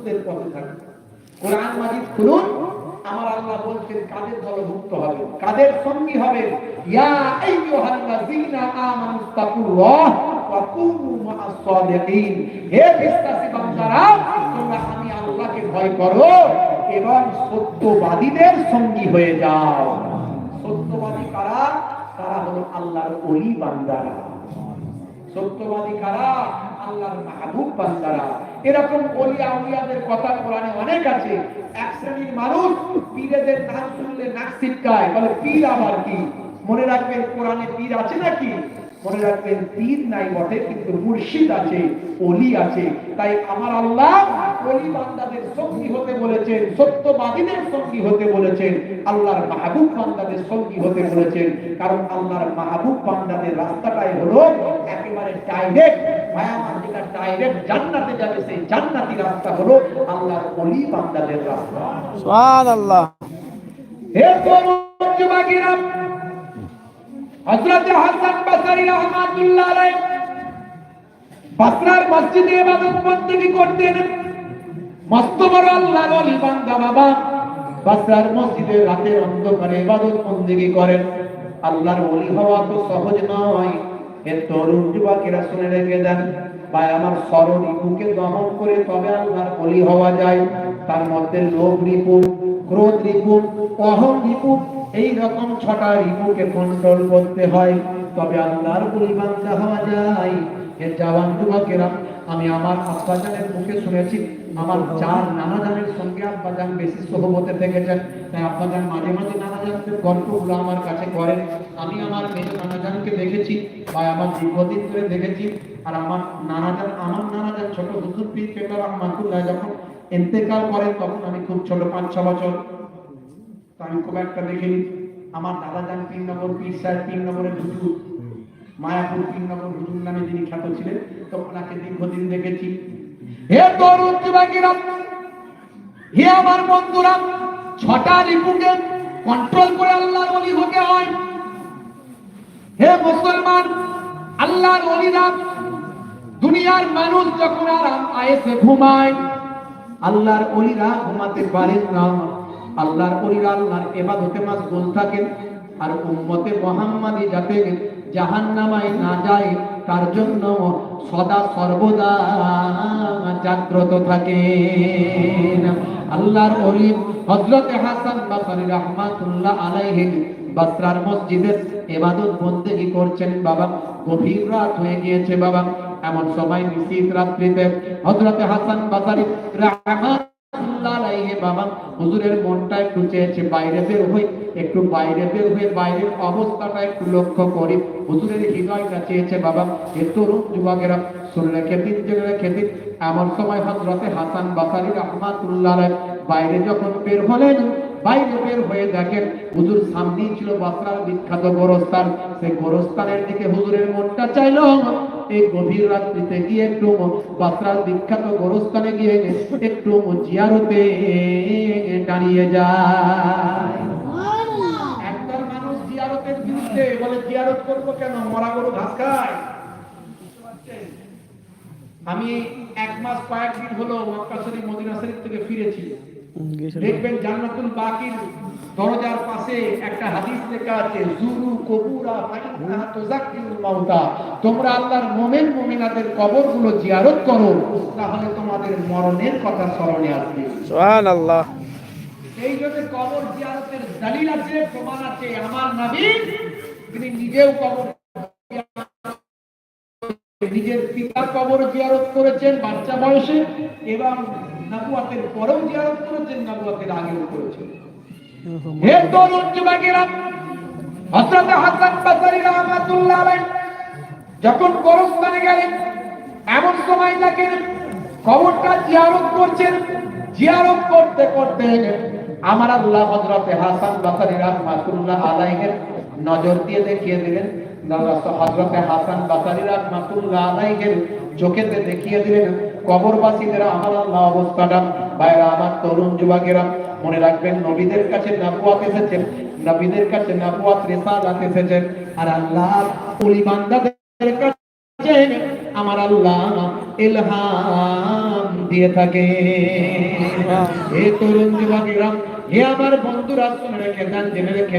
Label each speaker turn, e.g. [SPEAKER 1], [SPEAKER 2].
[SPEAKER 1] রাসূলদের পথে থাকবে। কোরআন মাজিদ খুলুন আমার আল্লাহ বলছেন, কাদের দলভুক্ত হবে? কাদের সঙ্গী হবে? ইয়া আইয়ুহাল্লাযীনা আমানু তাকুল্লাহ ওয়া কুনু মা'আস সাদিকিন হে বিশ্বাসী বান্দারা, তোমরা আমি আল্লাহকে ভয় করো, এবং সত্যবাদীদের সঙ্গী হয়ে যাও। সত্যবাদী কারা? তারা হলো আল্লাহর ওলি বান্দারা। সত্যবাদী কারা? আল্লাহর মাহবুব বান্দারা। এরকম ওলিয়া আউলিয়াদের কথা কোরআনে অনেক আছে। এক শ্রেণির মানুষ পীরেদের নাম শুনলে নাক ছিটকায়। বলে, পীর আবার কি? মনে রাখবেন, কোরআনে পীর আছে নাকি? মনে রাখবেন পীর নাই বটে কিন্তু মুর্শিদ আছে ওলি আছে। তাই আমার আল্লাহ বান্দাদের সঙ্গী হতে বলেছেন সত্যবাদীদের সঙ্গী হতে বলেছেন আল্লাহর মাহবুব বান্দাদের সঙ্গী হতে বলেছেন। কারণ আল্লাহর মাহবুব বান্দাদের রাস্তাটাই হলো একেবারে ডাইরেক্ট মায়ামার যেটা ডাইরেক্ট জান্নাতে যাবে সেই জান্নাতি রাস্তা হলো আল্লাহর অলি বান্দাদের রাস্তা।
[SPEAKER 2] সুবহানাল্লাহ।
[SPEAKER 1] হে তরুণ যুবকেরা হযরত হাসান বসরি রাহমাতুল্লাহ আলাইহি বাসরার মসজিদে ইবাদত বন্দেগী করতেন মস্ত বড় আল্লাহর ওলি বান্দা বাবা। বাসরার মসজিদে রাতের অন্ধকারে ইবাদত বন্দেগী করেন। আল্লাহর ওলি হওয়া তো সহজ নয়। এ তরুণ যুবকেরা শুনে রেখে দেন, ভাই, আমার স্মরণ ইপুকে দমন করে তবে আল্লাহর ওলি হওয়া যায়। তার মধ্যে লোভ রিপু ক্রোধ রিপু অহং রিপু এই রকম ছটা রিপুকে কন্ট্রোল করতে হয়, তবে আল্লাহর বান্দা হওয়া যায় এ জওয়ান যুবকেরা, আমি আমার আব্বাজানের মুখে শুনেছি, আমার চার নানাজানের সঙ্গে আব্বাজান বেশি সহমতে থেকেছেন তাই আব্বাজান মাঝে মাঝে নানাজানদের গল্পগুলো আমার কাছে করেন। আমি আমার মেজ নানাজানকে দেখেছি বা আমার দীর্ঘদিন ধরে দেখেছি। আর আমার নানাজান আমার নানাজান ছোট হুজুর পীর পেপার রহমাতুল্লাহ যখন ইন্তেকাল করেন, তখন আমি খুব ছোট, পাঁচ ছ বছর আমি খুব একটা দেখিনি। আমার দাদাজান তিন নম্বর পীর সাহেব তিন নম্বরের হুজুর, মায়াপুর তিন নম্বর হুজুর নামে যিনি খ্যাত ছিলেন, তো ওনাকে দীর্ঘদিন দেখেছি। হে তরুণ যুবকেরা হে আমার বন্ধুরা, ছটা রিপুকে কন্ট্রোল করে আল্লাহর ওলি হতে হয়। হে মুসলমান, আল্লাহর ওলিরা দুনিয়ার মানুষ যখন আরাম আয়েসে ঘুমায়, আল্লাহর অলিরা ঘুমাতে পারেন না। আল্লাহর ওলিরা আল্লাহর এবাদতে মাসগুল থাকেন আর উম্মতে মুহাম্মাদি যাতে জাহান্নামায় না যায়, তার জন্য সদা সর্বদা জাগ্রত থাকেন। আল্লাহর ওলি হযরতে হাসান বসরি রাহমাতুল্লাহ আলাইহি বাসরার মসজিদের ইবাদত বন্দেগী করছেন বাবা। গভীর রাত হয়ে গিয়েছে বাবা। এমন সময় নিশীত রাত্রিতে হযরতে হাসান বসরি রাহমাতুল্লাহ আলাইহি বাবা, হুজুরের মনটা একটু চেয়েছে, বাইরে বের হই, একটু বাইরে বের হয়ে বাইরের অবস্থাটা একটু লক্ষ্য করি। হুজুরের হৃদয়টা চেয়েছে, বাবা, এ তরুণ যুবকেরা, শুনলে খেতিন জেনে খেতিন এমন সময় হজরতে হাসান বাসারি রহমাতুল্লাহ বাইরে যখন বের হলেন, বাইরে বের হয়ে দেখেন হুজুর সামনেই ছিল বাসরার বিখ্যাত গোরস্থান। সেই গোরস্থানের দিকে হুজুরের মনটা চাইলো এই গভীর রাত্রিতে গিয়ে একটু বাসরার বিখ্যাত গোরস্থানে গিয়ে একটু দাঁড়িয়ে যায়। মানুষ করব কেন? খায়। আমি এক মাস কয়েকদিন হলো মক্কা শরীফ মদিনা শরীফ থেকে ফিরেছি। দেখবেন জান্নাতুল বাকির দরজার পাশে একটা হাদিস লেখা আছে জুরু কবুরা মাউতা। তোমরা আল্লাহর মুমিন মুমিনাদের কবরগুলো জিয়ারত করো তাহলে তোমাদের মরণের কথা স্মরণে আসবে।
[SPEAKER 2] সুবহানাল্লাহ।
[SPEAKER 1] এই জন্য কবর জিয়ারতের দলিল আছে প্রমাণ আছে আমার নবী তিনি নিজেও কবর নিজের পিতার কবর জিয়ারত করেছেন বাচ্চা বয়সে এবং নবুয়াতের পরেও জিয়ারত করেছেন নবুয়াতের আগেও করেছেন হে তরুণ যুবকেরা হযরত হাসান বসরি রাহমাতুল্লাহ আলাইহি যখন গোরস্থানে গেলেন এমন সময় দেখেন কবরটা জিয়ারত করছেন জিয়ারত করতে করতে আমার আল্লাহ হযরতে হাসান বসরি রাহমাতুল্লাহ আলাইহির নজর দিয়ে দেখিয়ে দিলেন। হযরতে হাসান বসরি রাহমাতুল্লাহ আলাইহির চোখেতে দেখিয়ে দিলেন কবরবাসীদের আমার আল্লাহ অবস্থাটা। ভাইরা আমার তরুণ যুবকেরা মনে রাখবেন নবীদের কাছে নবুয়াত নবীদের কাছে নবুয়াত রিসালাত এসেছেন। আর আল্লাহ ওলি বান্দাদের কাছে আমার আল্লাহ ইলহাম দিয়ে থাকে। হে তরুণ যুবকেরা হে আমার বন্ধুরা শুনে রেখে দেন জেনে রেখে